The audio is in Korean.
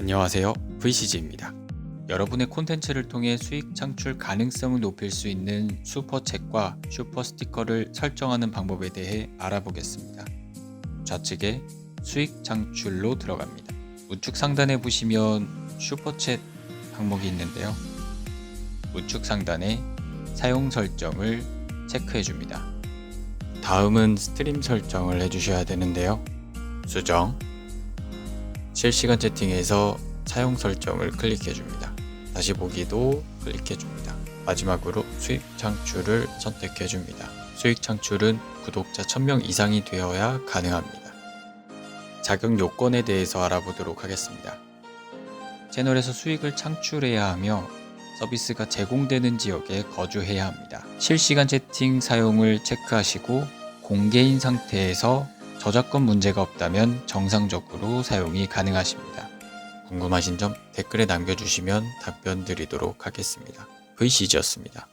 안녕하세요. VCG입니다. 여러분의 콘텐츠를 통해 수익 창출 가능성을 높일 수 있는 슈퍼챗과 슈퍼 스티커를 설정하는 방법에 대해 알아보겠습니다. 좌측에 수익 창출로 들어갑니다. 우측 상단에 보시면 슈퍼챗 항목이 있는데요. 우측 상단에 사용 설정을 체크해 줍니다. 다음은 스트림 설정을 해주셔야 되는데요. 수정, 실시간 채팅에서 사용 설정을 클릭해 줍니다. 다시 보기도 클릭해 줍니다. 마지막으로 수익 창출을 선택해 줍니다. 수익 창출은 구독자 1000명 이상이 되어야 가능합니다. 자격 요건에 대해서 알아보도록 하겠습니다. 채널에서 수익을 창출해야 하며 서비스가 제공되는 지역에 거주해야 합니다. 실시간 채팅 사용을 체크하시고 공개인 상태에서 저작권 문제가 없다면 정상적으로 사용이 가능하십니다. 궁금하신 점 댓글에 남겨주시면 답변 드리도록 하겠습니다. VCG였습니다.